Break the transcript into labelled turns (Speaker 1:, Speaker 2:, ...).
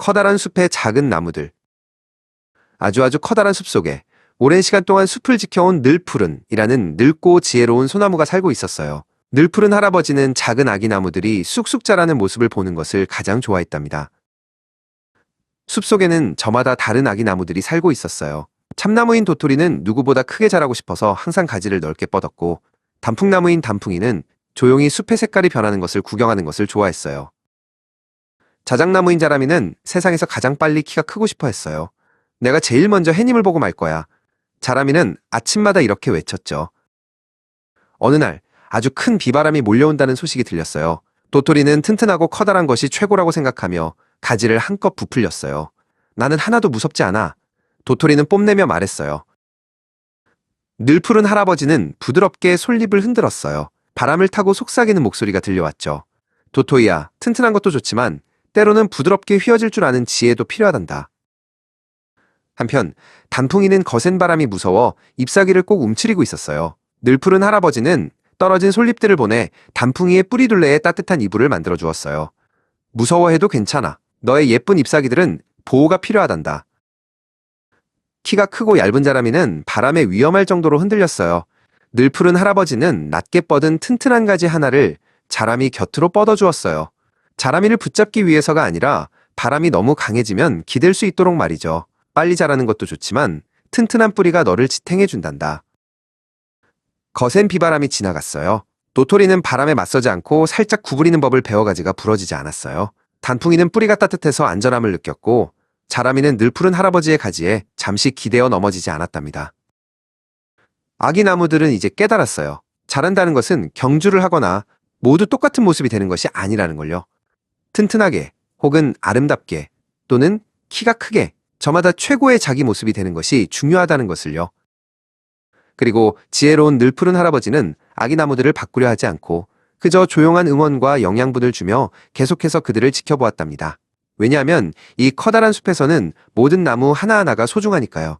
Speaker 1: 커다란 숲의 작은 나무들. 아주 아주 커다란 숲 속에 오랜 시간 동안 숲을 지켜온 늘푸른이라는 늙고 지혜로운 소나무가 살고 있었어요. 늘푸른 할아버지는 작은 아기 나무들이 쑥쑥 자라는 모습을 보는 것을 가장 좋아했답니다. 숲 속에는 저마다 다른 아기 나무들이 살고 있었어요. 참나무인 도토리는 누구보다 크게 자라고 싶어서 항상 가지를 넓게 뻗었고, 단풍나무인 단풍이는 조용히 숲의 색깔이 변하는 것을 구경하는 것을 좋아했어요. 자작나무인 자라미는 세상에서 가장 빨리 키가 크고 싶어 했어요. 내가 제일 먼저 해님을 보고 말 거야. 자라미는 아침마다 이렇게 외쳤죠. 어느 날 아주 큰 비바람이 몰려온다는 소식이 들렸어요. 도토리는 튼튼하고 커다란 것이 최고라고 생각하며 가지를 한껏 부풀렸어요. 나는 하나도 무섭지 않아. 도토리는 뽐내며 말했어요. 늘 푸른 할아버지는 부드럽게 솔잎을 흔들었어요. 바람을 타고 속삭이는 목소리가 들려왔죠. 도토이야, 튼튼한 것도 좋지만 때로는 부드럽게 휘어질 줄 아는 지혜도 필요하단다. 한편 단풍이는 거센 바람이 무서워 잎사귀를 꼭 움츠리고 있었어요. 늘푸른 할아버지는 떨어진 솔잎들을 보내 단풍이의 뿌리둘레에 따뜻한 이불을 만들어 주었어요. 무서워해도 괜찮아. 너의 예쁜 잎사귀들은 보호가 필요하단다. 키가 크고 얇은 자라미는 바람에 위험할 정도로 흔들렸어요. 늘푸른 할아버지는 낮게 뻗은 튼튼한 가지 하나를 자라미 곁으로 뻗어 주었어요. 자라미를 붙잡기 위해서가 아니라 바람이 너무 강해지면 기댈 수 있도록 말이죠. 빨리 자라는 것도 좋지만 튼튼한 뿌리가 너를 지탱해 준단다. 거센 비바람이 지나갔어요. 도토리는 바람에 맞서지 않고 살짝 구부리는 법을 배워가지가 부러지지 않았어요. 단풍이는 뿌리가 따뜻해서 안전함을 느꼈고 자라미는 늘 푸른 할아버지의 가지에 잠시 기대어 넘어지지 않았답니다. 아기 나무들은 이제 깨달았어요. 자란다는 것은 경주를 하거나 모두 똑같은 모습이 되는 것이 아니라는 걸요. 튼튼하게 혹은 아름답게 또는 키가 크게 저마다 최고의 자기 모습이 되는 것이 중요하다는 것을요. 그리고 지혜로운 늘푸른 할아버지는 아기 나무들을 바꾸려 하지 않고 그저 조용한 응원과 영양분을 주며 계속해서 그들을 지켜보았답니다. 왜냐하면 이 커다란 숲에서는 모든 나무 하나하나가 소중하니까요.